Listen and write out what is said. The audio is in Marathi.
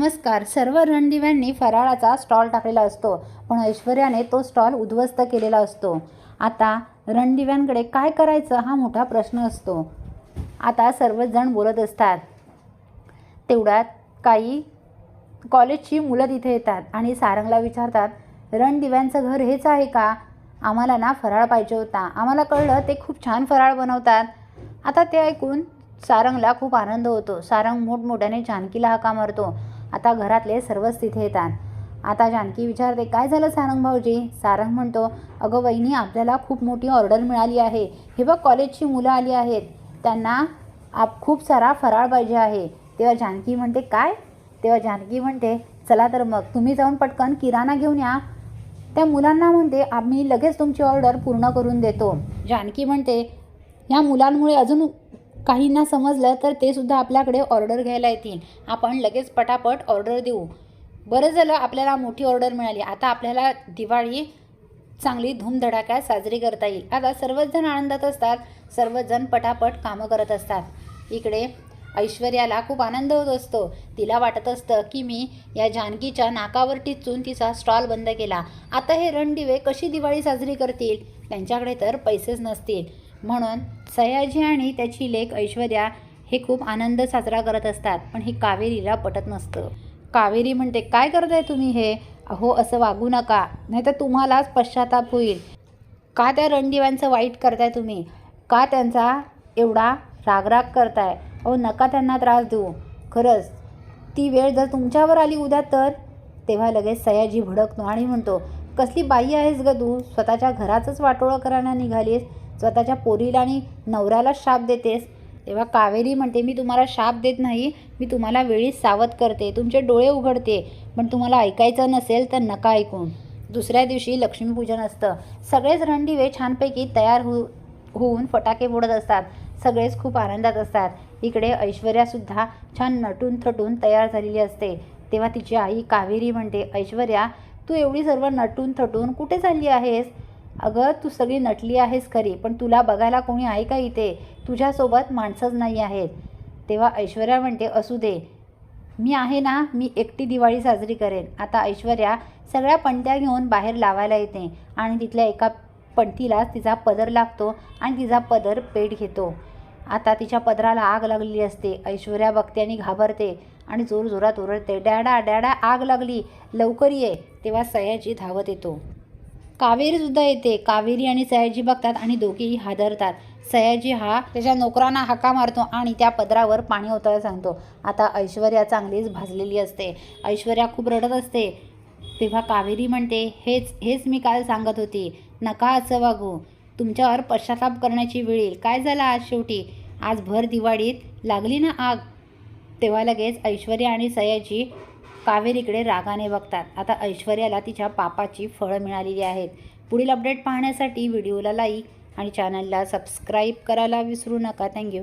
नमस्कार. सर्व रणदिव्यांनी फराळाचा स्टॉल टाकलेला असतो. पण ऐश्वर्याने तो स्टॉल उद्ध्वस्त केलेला असतो. आता रणदिव्यांकडे काय करायचं हा मोठा प्रश्न असतो. आता सर्वजण बोलत असतात. तेवढ्यात काही कॉलेजची मुलं तिथे येतात आणि सारंगला विचारतात रणदिव्यांचं घर हेच आहे का? आम्हाला ना फराळ पाहिजे होता. आम्हाला कळलं ते खूप छान फराळ बनवतात. आता ते ऐकून सारंगला खूप आनंद होतो. सारंग मोठमोठ्याने जानकीला हाका मारतो. आता घरातले सर्वच तिथे येतात. आता जानकी विचारते काय झालं सारंग भाऊजी? सारंग म्हणतो अगं वहिनी आपल्याला खूप मोठी ऑर्डर मिळाली आहे. हे बघ कॉलेजची मुलं आली आहेत. त्यांना आप खूप सारा फराळ पाहिजे आहे. तेव्हा जानकी म्हणते काय? तेव्हा जानकी म्हणते चला तर मग तुम्ही जाऊन पटकन किराणा घेऊन या. त्या मुलांना म्हणते आम्ही लगेच तुमची ऑर्डर पूर्ण करून देतो. जानकी म्हणते ह्या मुलांमुळे अजून काहींना समजलं तर ते सुद्धा आपल्याकडे ऑर्डर घ्यायला येतील. आपण लगेच पटापट ऑर्डर देऊ. बरं झालं आपल्याला मोठी ऑर्डर मिळाली. आता आपल्याला दिवाळी चांगली धूमधडाक्यात साजरी करता येईल. आता सर्वच जण आनंदात असतात सर्वच जण पटापट कामं करत असतात. इकडे ऐश्वर्याला खूप आनंद होत असतो. तिला वाटत असतं की मी या जानकीच्या नाकावर टिचून तिचा स्टॉल बंद केला. आता हे रणदिवे कशी दिवाळी साजरी करतील? त्यांच्याकडे तर पैसेच नसतील. म्हणून सयाजी आणि त्याची लेख ऐश्वर्या हे खूप आनंद साजरा करत असतात पण ही कावेरीला पटत नसतं. कावेरी म्हणते काय करताय तुम्ही हे? अहो असं वागू नका नाही तर तुम्हालाच पश्चाताप होईल. का त्या रणदिव्यांचं वाईट करताय तुम्ही? का त्यांचा एवढा रागराग करताय? अहो नका त्यांना त्रास देऊ. खरंच ती वेळ जर तुमच्यावर आली उद्या तर? तेव्हा लगेच सयाजी भडकतो आणि म्हणतो कसली बाई आहेस ग तू? स्वतःच्या घराचंच वाटोळं करायला निघालीस स्वतःच्या पोरीला आणि नवऱ्याला शाप देतेस. तेव्हा कावेरी म्हणते मी तुम्हाला शाप देत नाही मी तुम्हाला वेळीच सावध करते. तुमचे डोळे उघडते पण तुम्हाला ऐकायचं नसेल तर नका ऐकून. दुसऱ्या दिवशी लक्ष्मीपूजन असतं. सगळेच रणदिवे छानपैकी तयार हो होऊन फटाके फोडत असतात. सगळेच खूप आनंदात असतात. इकडे ऐश्वर्यासुद्धा छान नटून थटून तयार झालेली असते. तेव्हा तिची आई कावेरी म्हणते ऐश्वर्या तू एवढी सर्व नटून थटून कुठे चालली आहेस? अगं तू सगळी नटली आहेस खरी पण तुला बघायला कोणी आहे का इथे? तुझ्यासोबत माणसंच नाही आहेत. तेव्हा ऐश्वर्या म्हणते असू दे. मी आहे ना मी एकटी दिवाळी साजरी करेन. आता ऐश्वर्या सगळ्या पणत्या घेऊन बाहेर लावायला येते आणि तिथल्या एका पणतीलाच तिचा पदर लागतो आणि तिचा पदर पेट घेतो. आता तिच्या पदराला आग लागलेली असते. ऐश्वर्या बघते आणि घाबरते आणि जोरजोरात ओरडते डॅडा डॅडा आग लागली. लवकर ये. तेव्हा सयाजी धावत येतो. कावेरीसुद्धा येते. कावेरी आणि सयाजी बघतात आणि दोघेही हादरतात. सयाजी हा त्याच्या नोकरांना हाका मारतो आणि त्या पदरावर पाणी ओतायला सांगतो. आता ऐश्वर्या चांगलीच भाजलेली असते. ऐश्वर्या खूप रडत असते. तेव्हा कावेरी म्हणते हेच हेच मी काल सांगत होती. नका असं वागू. तुमच्यावर पश्चाताप करण्याची वेळ येईल. काय झालं आज शेवटी? आज भर दिवाळीत लागली ना आग? तेव्हा लगेच ऐश्वर्या आणि सयाजी कावेरीकडे रागाने बघतात. आता ऐश्वर्याला तिच्या पापाची फळं मिळालेली आहेत. पुढील अपडेट पाहण्यासाठी व्हिडिओला लाईक आणि चॅनलला सबस्क्राईब करायला विसरू नका. थँक्यू